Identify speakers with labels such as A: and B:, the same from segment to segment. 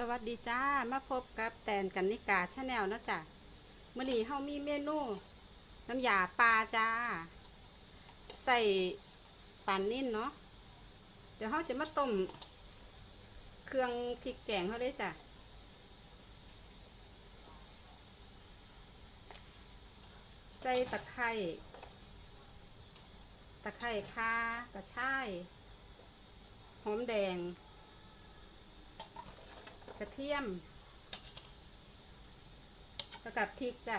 A: สวัสดีจ้า มาพบกับแตนกันนิกาชาแนลนะจ้ะมื่อนี้เฮามีเมนู น้ำยาปลาจ้า ใส่ปานนิ่นเนาะ เดี๋ยวเฮาจะมาต้ม เครื่องพริกแกงเขาเลยจ้ะ ใส่ตะไคร้ตะไคร้ข่ากระชาย หอมแดง กระเทียมแล้วกับพริกจ้ะ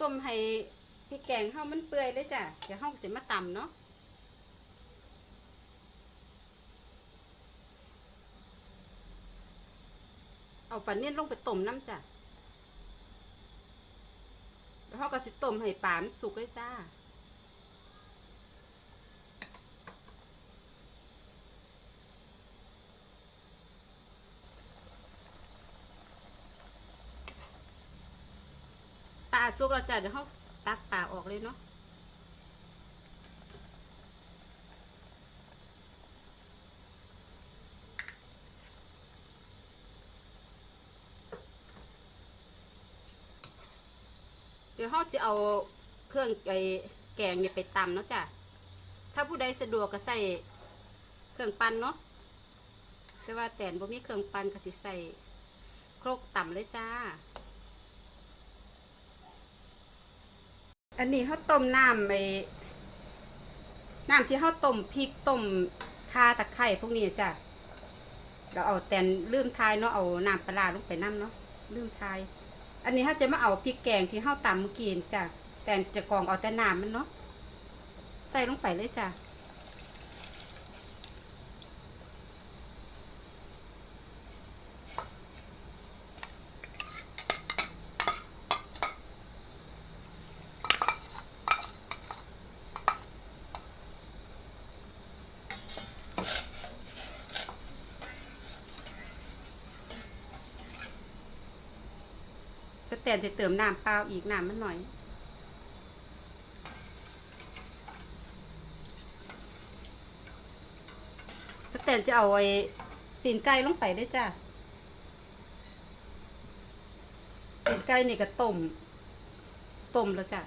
A: ต้มให้พริกแกงเข้ามันเปื่อยเลยจ้ะ เดี๋ยวเข้าสิมาตำเนาะ เอาปลาเนียนลงไปต้มน้ำจ้ะแล้วเขาก็จะต้มให้ปลามันสุกเลยจ้าปลาสุกแล้วจ้ะเดี๋ยวเขาตักปลาออกเลยเนาะ ดี๋ยวเขาจะเอาเครื่องไอแกงเนี่ยไปตำเนาะจ้ะ ถ้าผู้ใดสะดวกก็ใส่เครื่องปั้นเนาะ แต่ว่าแตนบ่มีเครื่องปั้นก็สิใส่ครกต่ำเลยจ้า อันนี้เขาต้มน้ำไปน้ำที่เขาต้มพริกต้มข่าตะไคร้พวกนี้จ้ะเราเอาแตนลืมทายเนาะเอาน้ำปลาร้าลงไปน้ำเนาะลืมทาย อันนี้เขาจะมาเอาพริกแกงที่เขาตำกินจ้ะแต่จะกองเอาแต่น้ำมันเนาะใส่ลงไปเลยจ้ะ แต่จะเติมน้ำเปล่าอีกน้ำมันหน่อยแต่จะเอาไอ้ตีนไก่ลงไปด้วยจ้ะตีนไก่นี่ก็ต้มต้มแล้วจ้ะ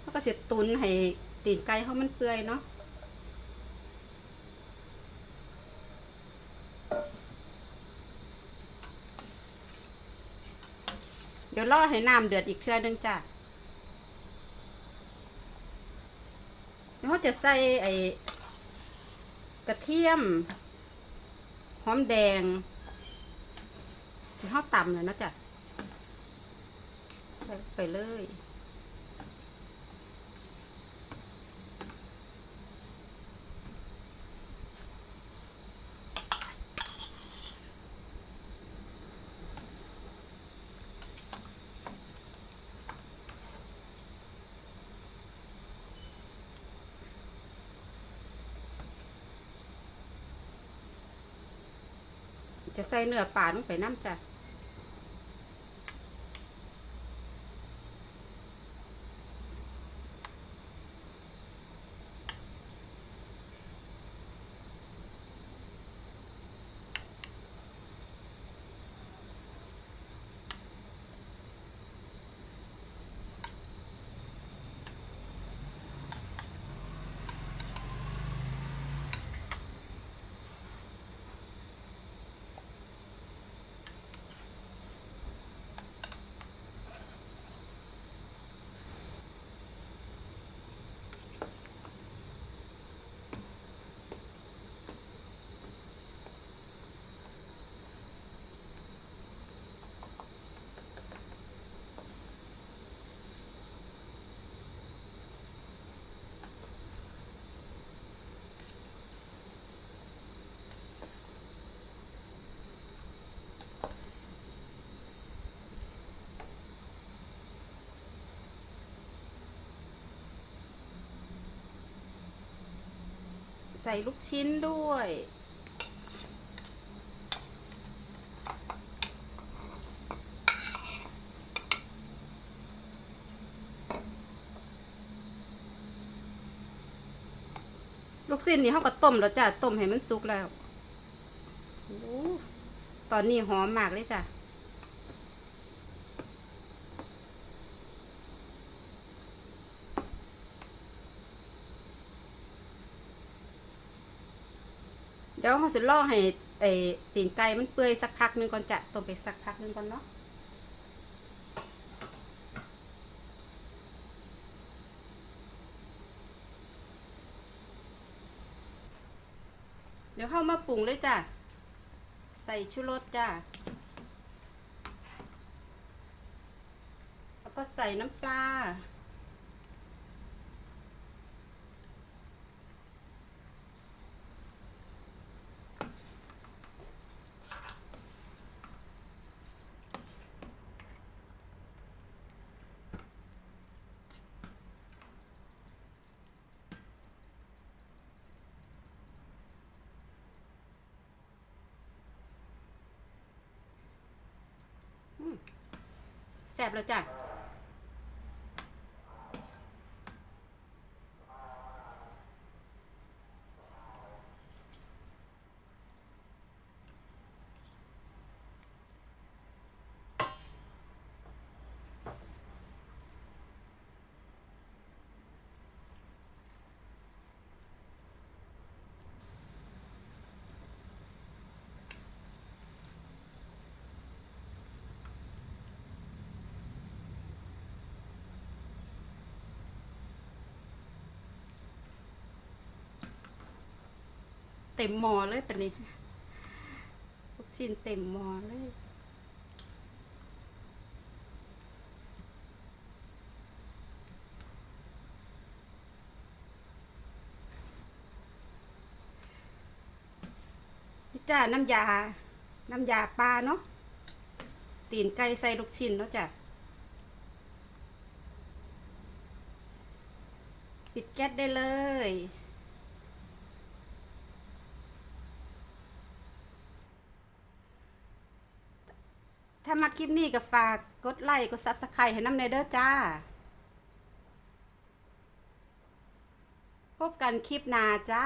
A: แล้วก็จะตุนให้ตีนไก่เขามันเปื่อยเนาะ ยวรอให้น้ำเดือดอีกเทื่อนึงจ้ะแล้วเขาจะใส่ไอ้กระเทียมหอมแดงที่เขาตำเลยนะจ้ะใส่ไปเลย จะใส่เนื้อปลาลงไปน้ำจ้ะ ใส่ลูกชิ้นด้วย ลูกชิ้นนี่เขาก็ต้มแล้วจ้ะต้มให้มันสุกแล้ว ตอนนี้หอมมากเลยจ้ะ ดี๋ยวเขาจะล่อให้ไอ้ตีนไก่มันเปื่อยสักพักหนึงก่อนจะต้มไปสักพักหนึงก่อนเนาะเดี๋ยวเข้ามาปรุงเลยจ้ะ ใส่ชูรสจ้ะ แล้วก็ใส่น้ำปลา ซ่บแล้วจ้ะ เต็มหมอเลยปะนี้ลูกชิ้นเต็มหมอเลยนี่จ้าน้ำยา น้ำยาปลาเนาะ ตีนไก่ใส่ลูกชิ้นเนาะจ้ะ ปิดแก๊สได้เลย มาคลิปนี้ก็ฝากกดไลค์กดซับสไครต์ให้น้ำในเด้อจ้า พบกันคลิปหน้าจ้า